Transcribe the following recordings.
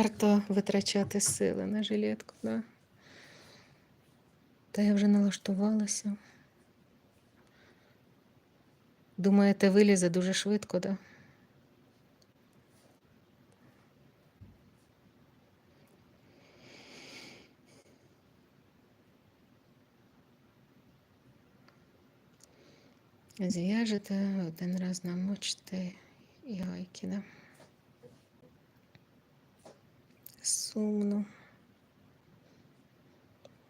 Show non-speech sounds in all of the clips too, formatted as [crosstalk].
варто витрачати сили на жилетку, да? Та я вже налаштувалася. Думаєте, вилізе дуже швидко, да? Зв'яжете, один раз намочите і гайки, да? Сумно.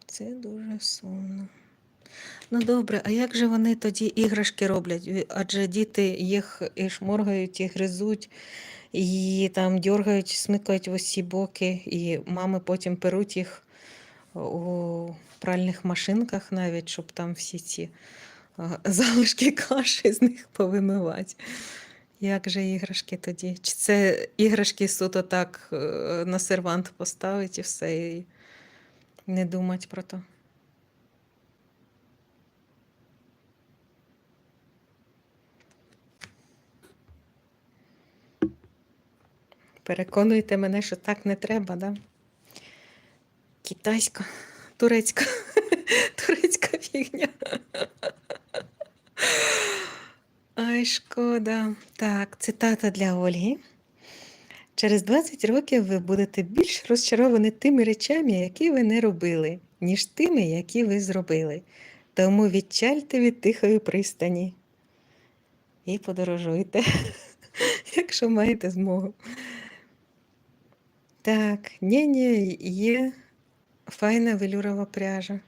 Це дуже сумно. Ну добре, а як же вони тоді іграшки роблять? Адже діти їх і шморгають, і гризуть, і там дергають, смикають в усі боки, і мами потім перуть їх у пральних машинках навіть, щоб там всі ці залишки каші з них повимивати. Як же іграшки тоді? Чи це іграшки суто так е, на сервант поставить і все, і не думать про то? Переконуйте мене, що так не треба, да? Китайська, турецька, [laughs] турецька фігня. Ай, шкода. Так, цитата для Ольги. Через 20 років ви будете більш розчаровані тими речами, які ви не робили, ніж тими, які ви зробили. Тому відчальте від тихої пристані і подорожуйте, [laughs] якщо маєте змогу. Так, ні-ні, є файна велюрова пряжа.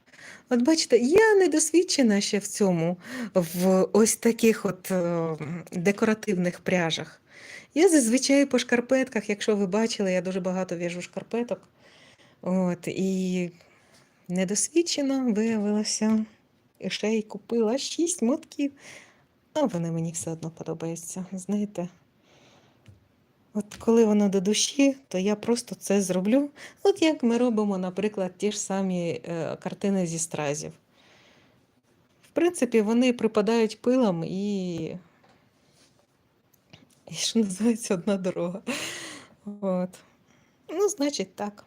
От бачите, я не досвідчена ще в цьому, в ось таких от е, декоративних пряжах. Я зазвичай по шкарпетках, якщо ви бачили, я дуже багато в'яжу шкарпеток. От, і недосвідчена виявилася. І ще й купила шість мотків. А вони мені все одно подобаються. Знаєте, от коли воно до душі, то я просто це зроблю. От як ми робимо, наприклад, ті ж самі е, картини зі стразів. В принципі, вони припадають пилом і, і що називається одна дорога. От. Ну, значить, так.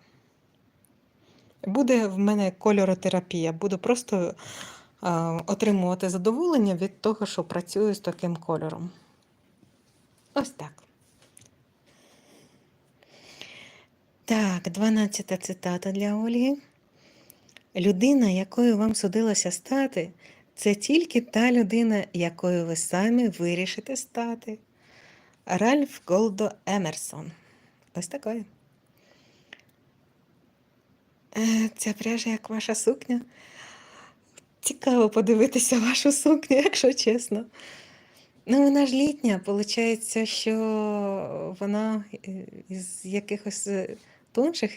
Буде в мене кольоротерапія. Буду просто а, отримувати задоволення від того, що працюю з таким кольором. Ось так. Так, 12 цитата для Ольги. Людина, якою вам судилося стати, це тільки та людина, якою ви самі вирішите стати. Ральф Голдо Емерсон. Ось такою. Е, Ця пряжа, як ваша сукня. Цікаво подивитися вашу сукню, якщо чесно. Ну, вона ж літня, виходить, що вона е, із якихось е, тонших,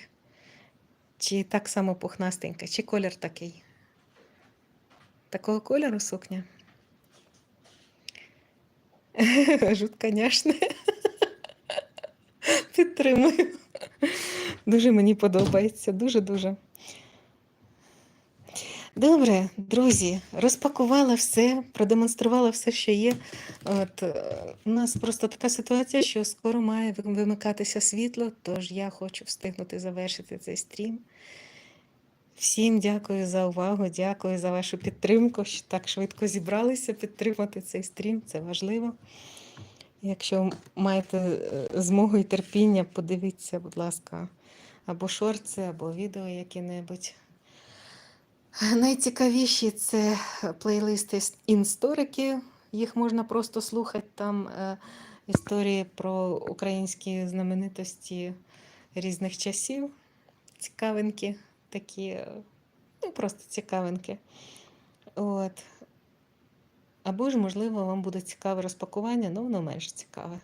чи так само пухнастенька, чи колір такий. Такого кольору сукня. [laughs] Жутко няшне. [laughs] Підтримую. Дуже мені подобається, дуже-дуже. Добре, друзі, розпакувала все, продемонструвала все, що є. От, е, у нас просто така ситуація, що скоро має вимикатися світло, тож я хочу встигнути завершити цей стрім. Всім дякую за увагу, дякую за вашу підтримку, що так швидко зібралися підтримати цей стрім. Це важливо. Якщо маєте е, змогу і терпіння, подивіться, будь ласка, або шорти, або відео які-небудь. Найцікавіші це плейлисти інсторики. Їх можна просто слухати. Там е, історії про українські знаменитості різних часів. Цікавинки такі, е, ну просто цікавинки. От. Або ж, можливо, вам буде цікаве розпакування, але воно менш цікаве.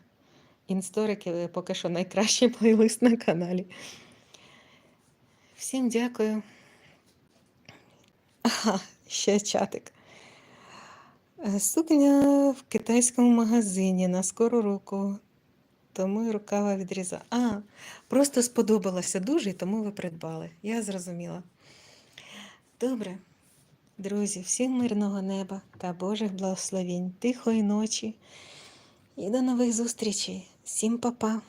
Інсторики поки що найкращий [laughs] плейлист на каналі. Всім дякую. Ага, ще чатик. Е, Сукня в китайському магазині на скору руку. Тому і рукава відрізала. А, просто сподобалося дуже, і тому ви придбали. Я зрозуміла. Добре, друзі, всім мирного неба та Божих благословінь, тихої ночі і до нових зустрічей. Всім па-па.